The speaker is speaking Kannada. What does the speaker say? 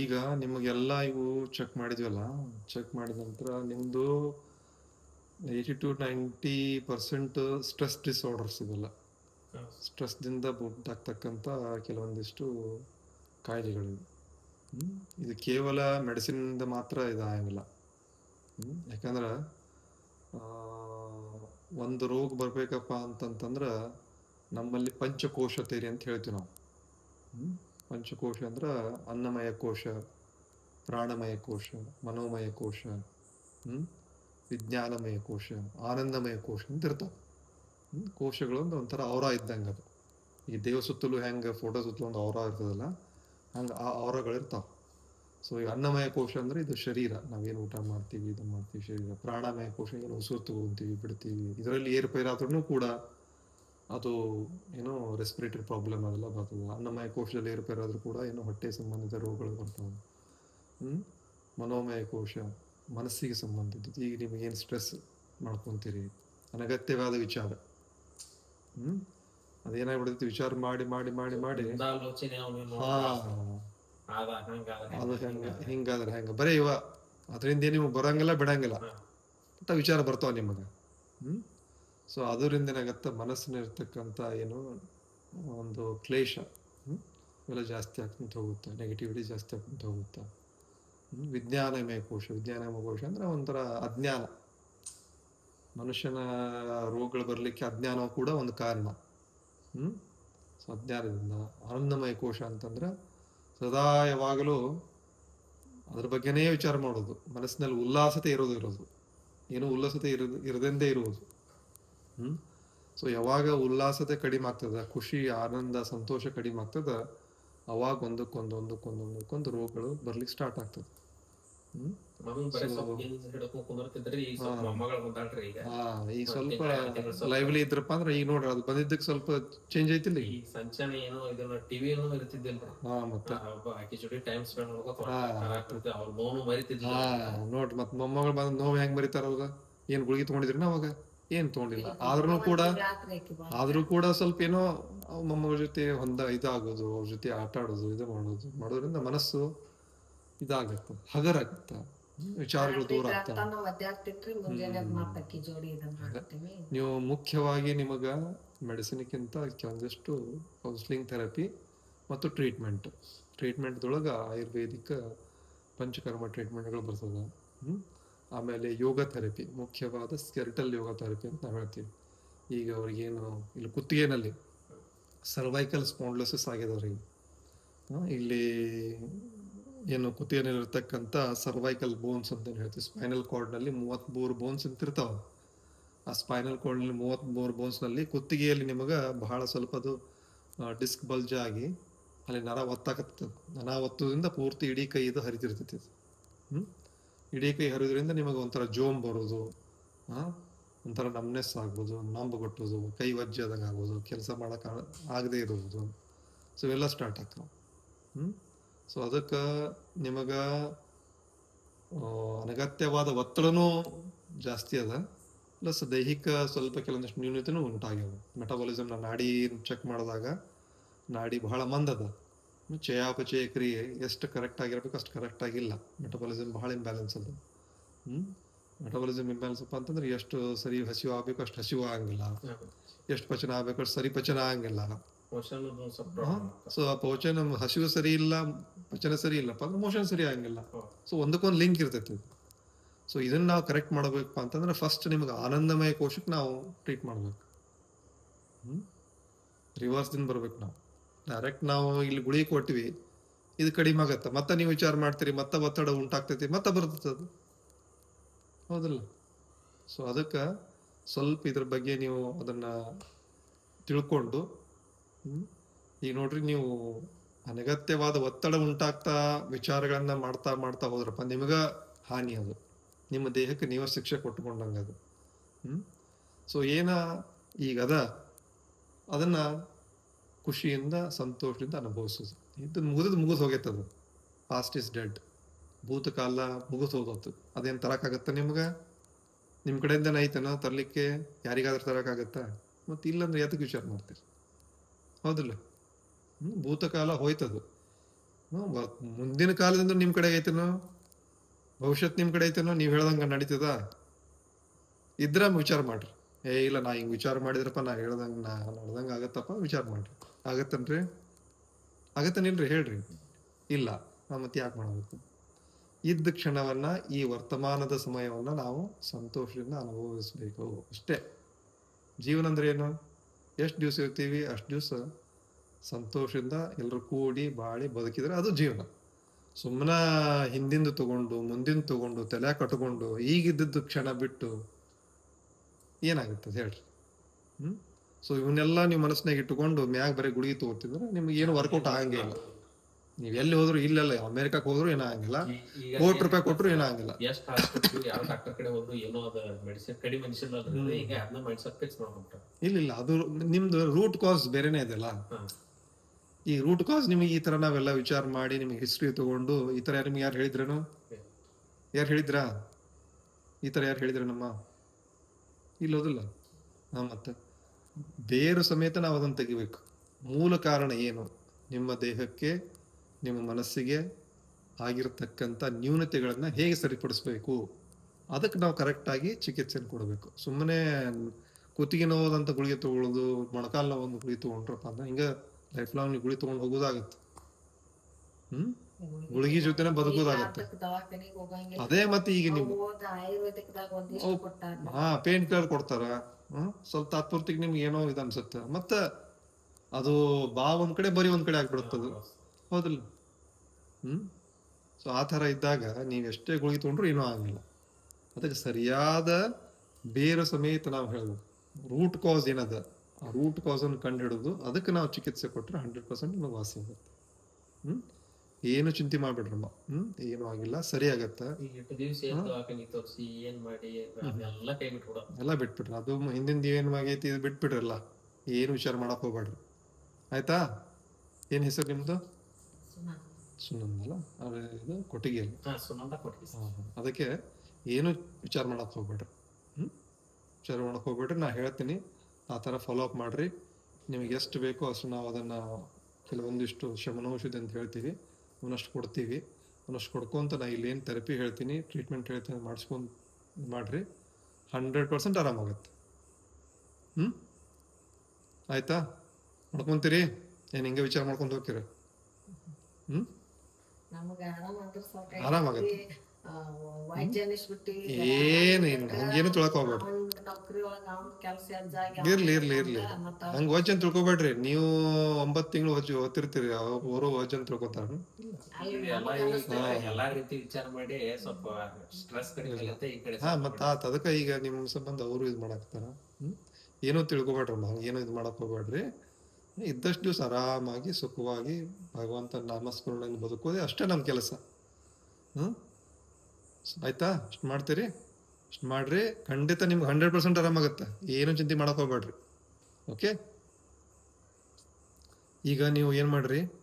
ಈಗ ನಿಮಗೆಲ್ಲ ಇವು ಚೆಕ್ ಮಾಡಿದ್ವಲ್ಲ ಚೆಕ್ ಮಾಡಿದ ನಂತರ ನಿಮ್ಮದು eighty to ninety percent stress disorders ಇದೆಲ್ಲ ಸ್ಟ್ರೆಸ್ದಿಂದ ಉಂಟಾಗ್ತಕ್ಕಂಥ ಕೆಲವೊಂದಿಷ್ಟು ಕಾಯಿಲೆಗಳಿವೆ? ಇದು ಕೇವಲ ಮೆಡಿಸಿನಿಂದ ಮಾತ್ರ ಇದಾಗಿಲ್ಲ? ಯಾಕಂದ್ರೆ ಒಂದು ರೋಗ ಬರಬೇಕಪ್ಪ ಅಂತಂತಂದ್ರೆ ನಮ್ಮಲ್ಲಿ ಪಂಚಕೋಶ ತೇರಿ ಅಂತ ಹೇಳ್ತೀವಿ ನಾವು? ಪಂಚಕೋಶ ಅಂದ್ರೆ ಅನ್ನಮಯ ಕೋಶ, ಪ್ರಾಣಮಯ ಕೋಶ, ಮನೋಮಯ ಕೋಶ, ಹ್ಮ್? ವಿಜ್ಞಾನಮಯ ಕೋಶ, ಆನಂದಮಯ ಕೋಶ ಅಂತ ಇರ್ತಾವೆ. ಅಂದ್ರೆ ಒಂಥರ ಅವರ ಇದ್ದಂಗೆ ಅದು. ಈ ದೇವ ಸುತ್ತಲೂ ಹೆಂಗೆ ಫೋಟೋ ಸುತ್ತಲೂ ಒಂದು ಅವರ ಇರ್ತದಲ್ಲ, ಹಂಗೆ ಆ ಔರಗಳು ಇರ್ತಾವೆ. ಸೊ ಈಗ ಅನ್ನಮಯ ಕೋಶ ಅಂದ್ರೆ ಇದು ಶರೀರ. ನಾವೇನು ಊಟ ಮಾಡ್ತೀವಿ ಇದು ಮಾಡ್ತೀವಿ, ಶರೀರ. ಪ್ರಾಣಮಯ ಕೋಶ ಏನು ಉಸಿರು ತಗೊಂತೀವಿ ಬಿಡ್ತೀವಿ. ಇದರಲ್ಲಿ ಏರುಪೇರಾದ್ರೂ ಕೂಡ ಅದು ಏನೋ ರೆಸ್ಪಿರೇಟರಿ ಪ್ರಾಬ್ಲಮ್ ಅದೆಲ್ಲ ಬರ್ತದೆ. ಅನ್ನಮಯ ಕೋಶದಲ್ಲಿ ಏರುಪೇರಾದ್ರೂ ಕೂಡ ಏನೋ ಹೊಟ್ಟೆ ಸಂಬಂಧಿತ ರೋಗಗಳು ಬರ್ತವೆ. ಹ್ಞೂ ಮನೋಮಯ ಕೋಶ ಮನಸ್ಸಿಗೆ ಸಂಬಂಧಿಸಿದ್ದು ಈಗ ನಿಮಗೆ ಏನು ಸ್ಟ್ರೆಸ್ ಮಾಡ್ಕೊತೀರಿ? ಅನಗತ್ಯವಾದ ವಿಚಾರ. ಹ್ಞೂ ಅದೇನಾಗ್ಬಿಡ್ತೈತಿ? ವಿಚಾರ ಮಾಡಿ ಮಾಡಿ ಮಾಡಿ ಮಾಡಿ. ಅದು ಹೆಂಗ ಹಿಂಗಾದ್ರೆ ಹೆಂಗ. ಬರೀ ಇವ. ಅದರಿಂದ ಏನು ನಿಮಗೆ ಬರಂಗಿಲ್ಲ ಬಿಡಂಗಿಲ್ಲ. ಅಂತ ವಿಚಾರ ಬರ್ತಾವ ನಿಮಗೆ. ಹ್ಮ್? ಸೊ ಅದರಿಂದ ಏನಾಗತ್ತೆ? ಮನಸ್ಸಿನಿರ್ತಕ್ಕಂಥ ಏನು, ಒಂದು ಕ್ಲೇಶ ಎಲ್ಲ ಜಾಸ್ತಿ ಆಗ್ಕೊಂತ ಹೋಗುತ್ತೆ. ನೆಗೆಟಿವಿಟಿ ಜಾಸ್ತಿ ಆಗ್ಕೊಂತ ಹೋಗುತ್ತೆ. ವಿಜ್ಞಾನಮಯ ಕೋಶ ವಿಜ್ಞಾನಮಯ ಕೋಶ ಅಂದ್ರೆ ಒಂಥರ ಅಜ್ಞಾನ. ಮನುಷ್ಯನ ರೋಗಗಳು ಬರಲಿಕ್ಕೆ ಅಜ್ಞಾನ ಕೂಡ ಒಂದು ಕಾರಣ. ಹ್ಮ್, ಸೊ ಅಜ್ಞಾನದಿಂದ. ಆನಂದಮಯ ಕೋಶ ಅಂತಂದ್ರೆ ಸದಾ ಯಾವಾಗಲೂ ಅದ್ರ ಬಗ್ಗೆನೇ ವಿಚಾರ ಮಾಡೋದು. ಮನಸ್ಸಿನಲ್ಲಿ ಉಲ್ಲಾಸತೆ ಇರೋದು ಇರೋದು. ಏನು ಉಲ್ಲಾಸತೆ ಇರೋದು ಇರದಂದೇ ಇರುವುದು. ಹ್ಮ್? ಸೊ ಯಾವಾಗ ಉಲ್ಲಾಸತೆ ಕಡಿಮೆ ಆಗ್ತದ ಖುಷಿ ಆನಂದ ಸಂತೋಷ ಕಡಿಮೆ ಆಗ್ತದ ಅವಾಗ ಒಂದಕ್ಕೊಂದು ಒಂದಕ್ಕೊಂದು ಒಂದಕ್ಕೊಂದು ರೋಗಗಳು ಬರ್ಲಿಕ್ಕೆ ಸ್ಟಾರ್ಟ್ ಆಗ್ತದೆ ಈಗ. ಸ್ವಲ್ಪ ಲೈವ್ಲಿ ಇದ್ರಪ್ಪ ಅಂದ್ರೆ ಈಗ ನೋಡ್ರಿ ಅದು ಬಂದಿದ್ದಕ್ಕೆ ಸ್ವಲ್ಪ ಚೇಂಜ್ ಐತಿಲ್ಲ ಈ ಈಗ ಸಂಚಾನ ಏನೋ ಇದನ್ನ ಟಿವಿ ಏನೋ ಇರ್ತಿದ್ದಿಲ್ರಿ ಹಾ ಮತ್ತೆ. ಆಕಿ ಜೋಡಿ ಟೈಮ್ ಸ್ಪೆಂಡ್ ಮಾಡ್ಕೊತ. ಅವ್ರ ನೋವು ಮರಿತಿದ್ಲ ಹಾ ನೋಡ್ರಿ ಮತ್ ಮೊಮ್ಮಗಳು ಬಂದ್ ನೋವು ಹೆಂಗ್ ಮರಿತಾರ ಅವಾಗ? ಏನ್ ಗುಳಿಗೆ ತಗೊಂಡಿದ್ರಿ ಅವಾಗ? ಏನ್ ತಗೊಂಡಿಲ್ಲ? ಆದ್ರೂ ಕೂಡ ಆದ್ರೂ ಕೂಡ ಸ್ವಲ್ಪ ಏನೋ ಮೊಮ್ಮಗಳ ಜೊತೆ ಹೊಂದ ಇದಾಗೋದು ಅವ್ರ ಜೊತೆ ಆಟ ಆಡೋದು ಇದು ಮಾಡೋದು ಮಾಡೋದ್ರಿಂದ ಮನಸ್ಸು ಇದಾಗತ್ತ ಹಗರಾಗತ್ತ ವಿಚಾರಗಳು ದೂರ ಆಗ್ತಾವ. ನೀವು ಮುಖ್ಯವಾಗಿ ನಿಮಗ ಮೆಡಿಸಿನ್ಕ್ಕಿಂತ ಕೆಲವೊಂದಿಷ್ಟು ಕೌನ್ಸಿಲಿಂಗ್ ಥೆರಪಿ ಮತ್ತು ಟ್ರೀಟ್ಮೆಂಟ್ ಟ್ರೀಟ್ಮೆಂಟ್ದೊಳಗೆ ಆಯುರ್ವೇದಿಕ್ ಪಂಚಕರ್ಮ ಟ್ರೀಟ್ಮೆಂಟ್ಗಳು ಬರ್ತದೆ. ಹ್ಮ್? ಆಮೇಲೆ ಯೋಗ ಥೆರಪಿ, ಮುಖ್ಯವಾದ ಸ್ಕೆಲ್ಟಲ್ ಯೋಗ ಥೆರಪಿ ಅಂತ ನಾವು ಹೇಳ್ತೀವಿ. ಈಗ ಅವ್ರಿಗೇನು, ಇಲ್ಲಿ ಕುತ್ತಿಗೆನಲ್ಲಿ ಸರ್ವೈಕಲ್ ಸ್ಪಾಂಡ್ಲೋಸಿಸ್ ಆಗಿದೆ ಅವ್ರಿಗೆ ಇಲ್ಲಿ ಏನು ಕುತ್ತಿಗೆನಲ್ಲಿರ್ತಕ್ಕಂಥ ಸರ್ವೈಕಲ್ ಬೋನ್ಸ್ ಅಂತ ಹೇಳ್ತೀವಿ. ಸ್ಪೈನಲ್ ಕಾರ್ಡ್ನಲ್ಲಿ ಮೂವತ್ತ್ಮೂರು ಬೋನ್ಸ್ ಅಂತ ಇರ್ತಾವೆ. ಆ ಸ್ಪೈನಲ್ ಕಾರ್ಡ್ನಲ್ಲಿ ಮೂವತ್ತ್ಮೂರು ಬೋನ್ಸ್ನಲ್ಲಿ ಕುತ್ತಿಗೆಯಲ್ಲಿ ನಿಮಗೆ ಬಹಳ ಸ್ವಲ್ಪ ಅದು ಡಿಸ್ಕ್ ಬಲ್ಜ್ ಆಗಿ ಅಲ್ಲಿ ನರ ಒತ್ತಾಕತ್ತದ. ನರ ಒತ್ತೋದ್ರಿಂದ ಪೂರ್ತಿ ಇಡೀ ಕೈ ಇದು ಹರಿತಿರ್ತೈತಿ. ಹ್ಮ್? ಇಡೀ ಕೈ ಹರಿಯೋದ್ರಿಂದ ನಿಮಗೆ ಒಂಥರ ಜೋಮ್ ಬರೋದು ಒಂಥರ ನಮ್ನೆಸ್ ಆಗ್ಬೋದು ನಂಬುಗೊಟ್ಟೋದು ಕೈ ವಜ್ಜಾದಂಗೆ ಆಗ್ಬೋದು, ಕೆಲಸ ಮಾಡಕ್ಕೆ ಆಗದೆ ಇರೋದು. ಸೊ ಇವೆಲ್ಲ ಸ್ಟಾರ್ಟ್ ಆಗ್ತಾವೆ. ಹ್ಞೂ ಸೊ ಅದಕ್ಕೆ ನಿಮಗೆ ಅನಗತ್ಯವಾದ ಒತ್ತಡನೂ ಜಾಸ್ತಿ ಅದ. ಪ್ಲಸ್ ದೈಹಿಕ ಸ್ವಲ್ಪ ಕೆಲವೊಂದಿಷ್ಟು ನ್ಯೂನತೆನೂ ಉಂಟಾಗ್ಯಾವ. ಮೆಟಬಾಲಿಸಮ್ನ ನಾಡಿ ಚೆಕ್ ಮಾಡಿದಾಗ ನಾಡಿ ಬಹಳ ಮಂದದ ಚಯಾಪಚಯ ಕ್ರಿಯೆ ಎಷ್ಟು ಕರೆಕ್ಟ್ ಆಗಿರ್ಬೇಕು ಅಷ್ಟು ಕರೆಕ್ಟ್ ಆಗಿಲ್ಲ. ಮೆಟಬಾಲಿಸಮ್ ಬಹಳ ಇಂಬ್ಯಾಲೆನ್ಸ್ ಅದು. ಹ್ಮ್? ಮೆಟಬಾಲಿಸಮ್ ಇಂಬ್ಯಾಲೆನ್ಸ್ ಅಪ್ಪ ಅಂತಂದ್ರೆ ಎಷ್ಟು ಸರಿ ಹಸಿವು ಆಗ್ಬೇಕು ಅಷ್ಟು ಹಸಿವು ಆಗಂಗಿಲ್ಲ. ಎಷ್ಟು ಪಚನ ಆಗ್ಬೇಕು ಅಷ್ಟು ಸರಿ ಪಚನ ಆಗಂಗಿಲ್ಲ. ಸೊ ಪಚನ ಹಸಿವು ಸರಿ ಇಲ್ಲ ಪಚನ ಸರಿ ಇಲ್ಲಪ್ಪ ಅಂದ್ರೆ ಮೋಷನ್ ಸರಿ ಆಗಂಗಿಲ್ಲ. ಸೊ ಒಂದಕ್ಕೊಂದು ಲಿಂಕ್ ಇರ್ತೈತಿ ಸೊ ಇದನ್ನ ನಾವು ಕರೆಕ್ಟ್ ಮಾಡಬೇಕಪ್ಪ ಅಂತಂದ್ರೆ ಫಸ್ಟ್ ನಿಮ್ಗೆ ಆನಂದಮಯ ಕೋಶಕ್ಕೆ ನಾವು ಟ್ರೀಟ್ ಮಾಡ್ಬೇಕು. ಹ್ಮ್? ರಿವರ್ಸ್ ದಿನ ಬರ್ಬೇಕು ನಾವು. ಡೈರೆಕ್ಟ್ ನಾವು ಇಲ್ಲಿ ಗುಳಿ ಕೊಟ್ವಿ ಇದು ಕಡಿಮೆ ಆಗತ್ತೆ. ಮತ್ತೆ ನೀವು ವಿಚಾರ ಮಾಡ್ತೀರಿ, ಮತ್ತೆ ಒತ್ತಡ ಉಂಟಾಗ್ತೈತಿ, ಮತ್ತೆ ಬರ್ತೈತೆ ಅದು. ಹೌದಲ್ಲ? ಸೊ ಅದಕ್ಕೆ ಸ್ವಲ್ಪ ಇದ್ರ ಬಗ್ಗೆ ನೀವು ಅದನ್ನ ತಿಳ್ಕೊಂಡು ಈಗ ನೋಡ್ರಿ ನೀವು ಅನಗತ್ಯವಾದ ಒತ್ತಡ ಉಂಟಾಗ್ತಾ ವಿಚಾರಗಳನ್ನ ಮಾಡ್ತಾ ಮಾಡ್ತಾ ಹೋದ್ರಪ್ಪ, ನಿಮಗ ಹಾನಿ ಅದು. ನಿಮ್ಮ ದೇಹಕ್ಕೆ ನೀವ ಶಿಕ್ಷೆ ಕೊಟ್ಕೊಂಡಂಗೆ ಅದು. ಹ್ಮ್ ಸೊ ಏನ ಈಗ ಅದ ಅದನ್ನ ಖುಷಿಯಿಂದ, ಸಂತೋಷದಿಂದ ಅನುಭವಿಸೋದು ಇದು ಮುಗಿದ್ ಮುಗಿದು ಹೋಗೈತದು ಪಾಸ್ಟ್ ಇಸ್ ಡೆಡ್ ಭೂತಕಾಲ ಮುಗಿದು ಹೋಗೋದು ಅದೇನ್ ತರಕಾಗತ್ತ ನಿಮ್ಗ? ನಿಮ್ಮ ಕಡೆಯಿಂದ ಐತನ ತರ್ಲಿಕ್ಕೆ? ಯಾರಿಗಾದ್ರೂ ತರಕಾಗತ್ತಾ? ಮತ್ತೆ ಇಲ್ಲಂದ್ರೆ ಯಾತಕ್ಕೆ ವಿಚಾರ ಮಾಡ್ತೀರಿ? ಹೌದಿಲ್ಲ. ಭೂತಕಾಲ ಹೋಯ್ತದು. ಮುಂದಿನ ಕಾಲದಿಂದ ನಿಮ್ಮ ಕಡೆ ಐತೇನೋ? ಭವಿಷ್ಯತ್ ನಿಮ್ಮ ಕಡೆ ಐತೇನೋ? ನೀವು ಹೇಳ್ದಂಗೆ ನಡೀತದ? ಇದ್ರ ವಿಚಾರ ಮಾಡ್ರಿ. ಏ, ಇಲ್ಲ, ನಾ ಹಿಂಗೆ ವಿಚಾರ ಮಾಡಿದ್ರಪ್ಪ, ನಾ ಹೇಳ್ದಂಗೆ, ನಾ ನೋಡ್ದಂಗೆ ಆಗತ್ತಪ್ಪ, ವಿಚಾರ ಮಾಡ್ರಿ. ಆಗತ್ತನ್ರಿ? ಆಗತ್ತನೇನ್ರಿ ಹೇಳ್ರಿ. ಇಲ್ಲ, ನಾವು ಮತ್ತೆ ಯಾಕೆ ಮಾಡಬೇಕು? ಇದ್ದ ಕ್ಷಣವನ್ನ, ಈ ವರ್ತಮಾನದ ಸಮಯವನ್ನ ನಾವು ಸಂತೋಷದಿಂದ ಅನುಭವಿಸ್ಬೇಕು. ಅಷ್ಟೇ. ಜೀವನ ಅಂದ್ರೆ ಏನು? ಎಷ್ಟು ದಿವಸ ಇರ್ತೀವಿ? ಅಷ್ಟು ದಿವಸ ಸಂತೋಷದಿಂದ ಎಲ್ಲರೂ ಕೂಡಿ ಬಾಳಿ ಬದುಕಿದ್ರೆ ಅದು ಜೀವನ. ಸುಮ್ಮನ ಹಿಂದಿಂದ ತಗೊಂಡು ಮುಂದಿನ ತಗೊಂಡು, ತಲೆ ಕಟ್ಕೊಂಡು, ಈಗಿದ್ದದ್ದು ಕ್ಷಣ ಬಿಟ್ಟು ಏನಾಗುತ್ತೆ ಹೇಳ್ರಿ? ಹ್ಮ್? ಸೊ ಇವನ್ನೆಲ್ಲ ನೀವು ಮನಸ್ಸಿನಾಗ ಇಟ್ಟುಕೊಂಡು ಮ್ಯಾಗ ಬರೀ ಗುಡಿಗೆ ತಗೋತಿದ್ರೆ ನಿಮ್ಗೆ ಏನು ವರ್ಕೌಟ್ ಆಗಂಗಿಲ್ಲ ಇಲ್ಲ. ನೀವು ಎಲ್ಲಿ ಹೋದ್ರು ಇಲ್ಲೆಲ್ಲ ಅಮೆರಿಕಕ್ಕೆ ಹೋದ್ರು ಏನಾಗಂಗಿಲ್ಲ ಈಗ ಕೋಟಿ ರೂಪಾಯಿ ಕೊಟ್ರು ಏನಾಗಂಗಿಲ್ಲ ಎಷ್ಟು ಹಾಸ್ಪಿಟಲ್ ಯಾವ ಡಾಕ್ಟರ್ ಕಡೆ ಹೋದ್ರು ಏನೋ ಅದ ಮೆಡಿಸಿನ್ ಕಡಿಮೆ ಮೆಡಿಸಿನ್ ಈಗ ಅದನ್ನ ಫಿಕ್ಸ್ ಮಾಡ್ಬಿಟ್ರೆ. ಇಲ್ಲ ಇಲ್ಲ ಅದು ನಿಮ್ದು ರೂಟ್ ಕಾಸ್ ಬೇರೆನೇ ಇದೆಯಲ್ಲ ಈ ರೂಟ್ ಕಾಸ್ ನಿಮಗೆ ಈ ತರ ನಾವೆಲ್ಲ ವಿಚಾರ ಮಾಡಿ ನಿಮಗೆ ಹಿಸ್ಟ್ರಿ ತಗೊಂಡು ಈ ತರ ನಿಮ್ಗೆ ಯಾರು ಹೇಳಿದ್ರೇನು? ಯಾರು ಹೇಳಿದ್ರಾ? ಈ ತರ ಯಾರು ಹೇಳಿದ್ರ ನಮ್ಮ ಇಲ್ಲೋದಿಲ್ಲ ಹಾ ಮತ್ತೆ? ಬೇರು ಸಮೇತ ನಾವು ಅದನ್ನು ತೆಗಿಬೇಕು. ಮೂಲ ಕಾರಣ ಏನು? ನಿಮ್ಮ ದೇಹಕ್ಕೆ ನಿಮ್ಮ ಮನಸ್ಸಿಗೆ ಆಗಿರತಕ್ಕಂಥ ನ್ಯೂನತೆಗಳನ್ನ ಹೇಗೆ ಸರಿಪಡಿಸ್ಬೇಕು? ಅದಕ್ಕೆ ನಾವು ಕರೆಕ್ಟಾಗಿ ಚಿಕಿತ್ಸೆಯನ್ನು ಕೊಡಬೇಕು. ಸುಮ್ಮನೆ ಕುತ್ತಿಗೆ ನೋವಾದಂಥ ಗುಳಿಗೆ ತಗೊಳ್ಳೋದು ಮೊಣಕಾಲು ನೋವೊಂದು ಗುಳಿ ತೊಗೊಂಡ್ರಪ್ಪ ಅಂದ್ರೆ ಹಿಂಗೆ ಲೈಫ್ ಲಾಂಗ್ ನೀವು ಗುಳಿ ತಗೊಂಡು ಹೋಗೋದಾಗತ್ತೆ. ಹ್ಮ್? ಗುಳಿಗೆ ಜೊತೆನೆ ಬದುಕೋದಾಗತ್ತೆ. ಅದೇ ಮತ್ತೆ ಈಗ ನೀವು ಹಾ ಪೇನ್ ಕಿಲ್ಲರ್ ಕೊಡ್ತಾರ. ಸ್ವಲ್ಪ ತಾತ್ಪೂರ್ತಿಗೆ ನಿಮ್ಗೆ ಏನೋ ಇದು ಅನ್ಸುತ್ತೆ. ಮತ್ತೆ ಅದು ಬಾ ಒಂದ್ ಕಡೆ ಬರೀ ಒಂದ್ ಕಡೆ ಆಗ್ಬಿಡುತ್ತದು. ಹೌದಿಲ್ಲ? ಹ್ಮ್? ಸೊ ಆ ತರ ಇದ್ದಾಗ ನೀವ್ ಎಷ್ಟೇ ಗುಳಿಗೆ ತಗೊಂಡ್ರು ಏನೂ ಆಗಿಲ್ಲ. ಅದಕ್ಕೆ ಸರಿಯಾದ ಬೇರು ಸಮೇತ ನಾವು ಹೇಳ್ಬೇಕು ರೂಟ್ ಕಾಸ್ ಏನದ? ಆ ರೂಟ್ ಕಾಸ್ ಅನ್ನು ಕಂಡು ಹಿಡಿದು ಅದಕ್ಕೆ ನಾವು ಚಿಕಿತ್ಸೆ ಕೊಟ್ಟರೆ ಹಂಡ್ರೆಡ್ ಪರ್ಸೆಂಟ್ ನಿಮಗೆ ವಾಸಿ ಆಗುತ್ತೆ. ಹ್ಮ್? ಏನು ಚಿಂತೆ ಮಾಡ್ಬಿಡ್ರಮ್ಮ. ಹ್ಮ್? ಏನು ಆಗಿಲ್ಲ. ಸರಿ ಆಗತ್ತ. ಎಲ್ಲ ಬಿಟ್ಬಿಟ್ರ. ಅದು ಹಿಂದಿಂದ ಏನ್ ಆಗೈತಿ ಇದು ಬಿಟ್ಬಿಡ್ರಲ್ಲ ಏನು ವಿಚಾರ ಮಾಡಕ್ ಹೋಗ್ಬೇಡ್ರಿ. ಆಯ್ತಾ? ಏನ್ ಹೆಸರು ನಿಮ್ದು? ಸುನಂದಲ್ಲ ಅದೇ ಇದು ಹಾ. ಅದಕ್ಕೆ ಏನು ವಿಚಾರ ಮಾಡಕ್ ಹೋಗ್ಬೇಡ್ರಿ. ಹ್ಮ್? ವಿಚಾರ ಮಾಡಕ್ ಹೋಗ್ಬೇಡ್ರಿ. ನಾ ಹೇಳ್ತೀನಿ. ಆ ತರ ಫಾಲೋ ಅಪ್ ಮಾಡ್ರಿ. ನಿಮಗೆ ಎಷ್ಟು ಬೇಕೋ ಅಷ್ಟು ನಾವು ಅದನ್ನ ಕೆಲವೊಂದಿಷ್ಟು ಶಮನೌಷಧಿ ಅಂತ ಹೇಳ್ತೀವಿ. ಅವನಷ್ಟು ಕೊಡ್ತೀವಿ. ಒಂದಷ್ಟು ಕೊಡ್ಕೊಂತ ನಾ ಇಲ್ಲೇನು ಥೆರಪಿ ಹೇಳ್ತೀನಿ ಟ್ರೀಟ್ಮೆಂಟ್ ಹೇಳ್ತೀನಿ ಮಾಡಿಸ್ಕೊಂಡು ಮಾಡಿರಿ. ಹಂಡ್ರೆಡ್ ಪರ್ಸೆಂಟ್ ಆರಾಮಾಗತ್ತೆ. ಹ್ಞೂ ಆಯಿತಾ? ಮಾಡ್ಕೊತೀರಿ? ಏನು ಹಿಂಗೆ ವಿಚಾರ ಮಾಡ್ಕೊಂಡು ಹೋಗ್ತೀರಿ? ಹ್ಞೂ ಆರಾಮಾಗತ್ತೆ. ಏನೇನು ಹಂಗೇನು ತಿಳಕ್ ಹೋಗ್ಬೇಡ್ರಿ. ಇರ್ಲಿ ಇರ್ಲಿ ಇರ್ಲಿ. ಹಂಗ ವಚನ ತಿಳ್ಕೊಬೇಡ್ರಿ. ನೀವು ಒಂಬತ್ ತಿಂಗಳು ಓದ್ತಿರ್ತೀರಿ ಅವರು ವಚನ್ ತಿಳ್ಕೊತಾರ. ಎಲ್ಲಾ ರೀತಿ ವಿಚಾರ ಮಾಡಿ ಸ್ವಲ್ಪ ಸ್ಟ್ರೆಸ್ ಕಡಿಮೆ ಆಗುತ್ತೆ ಈ ಕಡೆ ಹಾ ಮತ್ತ ಆತ. ಅದಕ್ಕ ಈಗ ನಿಮ್ ಸಂಬಂಧ ಅವರು ಇದು ಮಾಡಾಕ್ತಾರ ಏನೋ ತಿಳ್ಕೊಬೇಡ್ರಮ್ಮ ಹಂಗ ಏನೋ ಇದು ಮಾಡಕ್ ಹೋಗ್ಬೇಡ್ರಿ. ಇದ್ದಷ್ಟು ದಿವಸ ಆರಾಮಾಗಿ ಸುಖವಾಗಿ ಭಗವಂತ ನಾಮಸ್ಮರಣೆಯಿಂದ ಬದುಕೋದೆ ಅಷ್ಟೇ ನಮ್ಮ ಕೆಲಸ. ಹ್ಮ್. ಆಯ್ತಾ? ಅಷ್ಟು ಮಾಡ್ತೀರಿ? ಅಷ್ಟು ಮಾಡ್ರಿ, ಖಂಡಿತ ನಿಮ್ಗೆ ಹಂಡ್ರೆಡ್ ಪರ್ಸೆಂಟ್ ಆರಾಮಾಗತ್ತೆ. ಏನು ಚಿಂತೆ ಹೋಗ್ಬೇಡ್ರಿ. ಓಕೆ ಈಗ ನೀವು ಏನ್ ಮಾಡ್ರಿ?